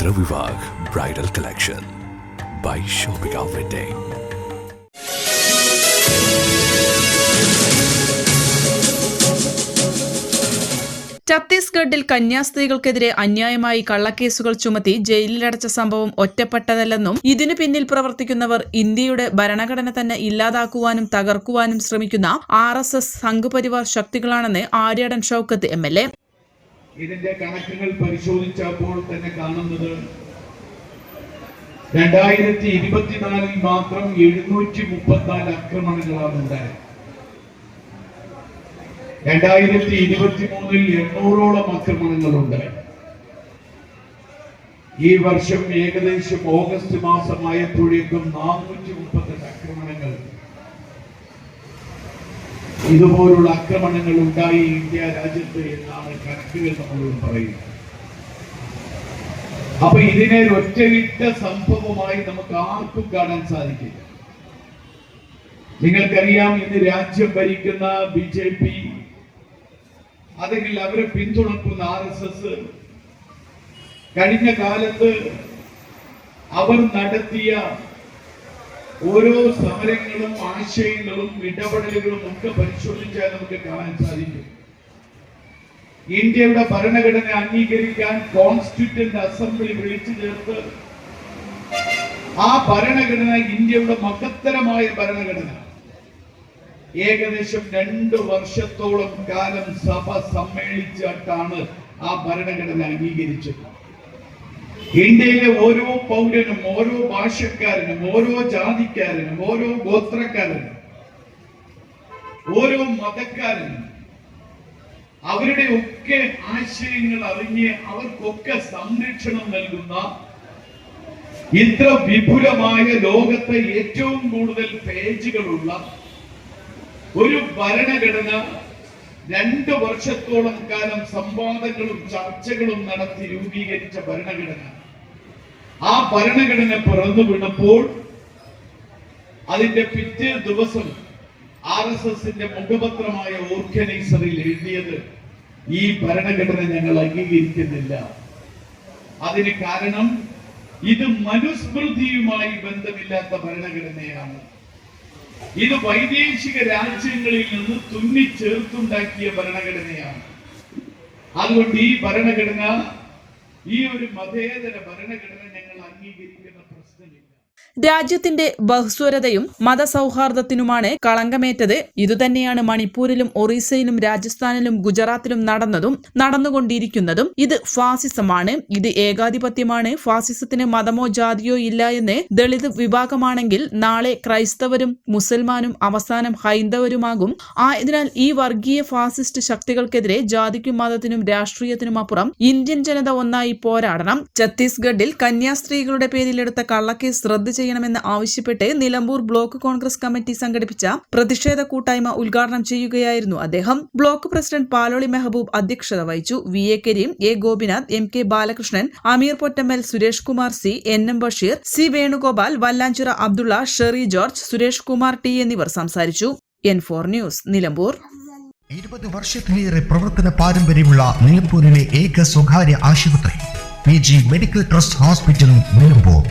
bridal collection by Shobika Wedding. ഛത്തീസ്ഗഡിൽ കന്യാസ്ത്രീകൾക്കെതിരെ അന്യായമായി കള്ളക്കേസുകൾ ചുമത്തി ജയിലിലടച്ച സംഭവം ഒറ്റപ്പെട്ടതല്ലെന്നും ഇതിനു പിന്നിൽ പ്രവർത്തിക്കുന്നവർ ഇന്ത്യയുടെ ഭരണഘടന തന്നെ ഇല്ലാതാക്കുവാനും തകർക്കുവാനും ശ്രമിക്കുന്ന R S S Sangh Parivar ശക്തികളാണെന്ന് Aryadan Shoukath M L A ഇതിന്റെ കണക്കുകൾ പരിശോധിച്ചപ്പോൾ തന്നെ കാണുന്നത് രണ്ടായിരത്തി ഇരുപത്തിനാലിൽ മാത്രം എഴുന്നൂറ്റി മുപ്പത്തിനാല് ആക്രമണങ്ങളാണ് ഉണ്ടായത്. രണ്ടായിരത്തി ഇരുപത്തി മൂന്നിൽ എണ്ണൂറോളം ആക്രമണങ്ങളുണ്ടായി ഈ വർഷം ഏകദേശം ഓഗസ്റ്റ് മാസമായപ്പോഴേക്കും നാനൂറ്റി മുപ്പത്തെട്ട് ആക്രമണങ്ങൾ ഇതുപോലുള്ള ആക്രമണങ്ങൾ ഉണ്ടായി ഇന്ത്യ രാജ്യത്ത് എന്നാണ് കണക്കുകൾ നമ്മളോട് പറയുന്നത്. അപ്പൊ ഇതിനെ ഒറ്റവിട്ട സംഭവമായി നമുക്ക് ആർക്കും കാണാൻ സാധിക്കില്ല. നിങ്ങൾക്കറിയാം ഇന്ന് രാജ്യം ഭരിക്കുന്ന ബി ജെ പി അല്ലെങ്കിൽ അവരെ പിന്തുണക്കുന്ന ആർ എസ് എസ് കഴിഞ്ഞ കാലത്ത് അവർ നടത്തിയ ഓരോ സമരങ്ങളും ആശയങ്ങളും ഇടപെടലുകളും ഒക്കെ പരിശോധിച്ചാൽ നമുക്ക് കാണാൻ സാധിക്കും. ഇന്ത്യയുടെ ഭരണഘടന അംഗീകരിക്കാൻ കോൺസ്റ്റിറ്റ്യൂന്റ് അസംബ്ലി വിളിച്ചു ചേർത്ത് ആ ഭരണഘടന ഇന്ത്യയുടെ മഹത്തരമായ ഭരണഘടന. ഏകദേശം രണ്ട് വർഷത്തോളം കാലം സഭ സമ്മേളിച്ചിട്ടാണ് ആ ഭരണഘടന അംഗീകരിച്ചത്. ഇന്ത്യയിലെ ഓരോ പൗരനും ഓരോ ഭാഷക്കാരനും ഓരോ ജാതിക്കാരനും ഓരോ ഗോത്രക്കാരനും ഓരോ മതക്കാരനും അവരുടെ ഒക്കെ ആശയങ്ങൾ അറിഞ്ഞ് അവർക്കൊക്കെ സംരക്ഷണം നൽകുന്ന ഇത്ര വിപുലമായ ലോകത്തെ ഏറ്റവും കൂടുതൽ പേജുകളുള്ള ഒരു ഭരണഘടന രണ്ട് വർഷത്തോളം കാലം സംവാദങ്ങളും ചർച്ചകളും നടത്തി രൂപീകരിച്ച ഭരണഘടന. ആ ഭരണഘടന പിറന്നു വീണപ്പോൾ അതിന്റെ പിറ്റേ ദിവസം ആർ എസ് എസിന്റെ മുഖപത്രമായ ഓർഗനൈസറിൽ എഴുതിയത് ഈ ഭരണഘടന ഞങ്ങൾ അംഗീകരിക്കുന്നില്ല. അതിന് കാരണം ഇത് മനുസ്മൃതിയുമായി ബന്ധമില്ലാത്ത ഭരണഘടനയാണ്. ഇത് വൈദേശിക രാജ്യങ്ങളിൽ നിന്ന് തുന്നിച്ചേർത്തുണ്ടാക്കിയ ഭരണഘടനയാണ്. അതുകൊണ്ട് ഈ ഭരണഘടന ഈ ഒരു മതേതര ഭരണഘടന ഞങ്ങൾ അംഗീകരിക്കുന്ന പ്രശ്നമില്ല. രാജ്യത്തിന്റെ ബഹുസ്വരതയും മതസൗഹാർദ്ദത്തിനുമാണ് കളങ്കമേറ്റത്. ഇതുതന്നെയാണ് മണിപ്പൂരിലും ഒറീസയിലും രാജസ്ഥാനിലും ഗുജറാത്തിലും നടന്നതും നടന്നുകൊണ്ടിരിക്കുന്നതും. ഇത് ഫാസിസമാണ്. ഇത് ഏകാധിപത്യമാണ്. ഫാസിസത്തിന് മതമോ ജാതിയോ ഇല്ല എന്ന് ദളിത് വിഭാഗമാണെങ്കിൽ നാളെ ക്രൈസ്തവരും മുസൽമാനും അവസാനം ഹൈന്ദവരുമാകും. ആയതിനാൽ ഈ വർഗീയ ഫാസിസ്റ്റ് ശക്തികൾക്കെതിരെ ജാതിക്കും മതത്തിനും രാഷ്ട്രീയത്തിനും അപ്പുറം ഇന്ത്യൻ ജനത ഒന്നായി പോരാടണം. ഛത്തീസ്ഗഡിൽ കന്യാസ്ത്രീകളുടെ പേരിലെടുത്ത കള്ളക്കേസ് റദ്ദ് ചെയ്യണമെന്ന് ആവശ്യപ്പെട്ട് നിലമ്പൂർ ബ്ലോക്ക് കോൺഗ്രസ് കമ്മിറ്റി സംഘടിപ്പിച്ച പ്രതിഷേധ കൂട്ടായ്മ ഉദ്ഘാടനം ചെയ്യുകയായിരുന്നു അദ്ദേഹം. ബ്ലോക്ക് പ്രസിഡന്റ് പാലോളി മെഹബൂബ് അധ്യക്ഷത വഹിച്ചു. V. A. Kareem A. Gopinath M. K. Balakrishnan Ameer Pottammal Suresh Kumar C N. M. Basheer C. Venugopal Vallanchira Abdulla Sherry George Suresh Kumar T. എന്നിവർ സംസാരിച്ചു. N four news Nilambur. ഇരുപത് വർഷത്തിലേറെ പ്രവർത്തന പാരമ്പര്യമുള്ള നിലമ്പൂരിലെ ഏക സ്വകാര്യ ആശുപത്രി പി. ജി. മെഡിക്കൽ ട്രസ്റ്റ് ഹോസ്പിറ്റലും നിലമ്പൂർ.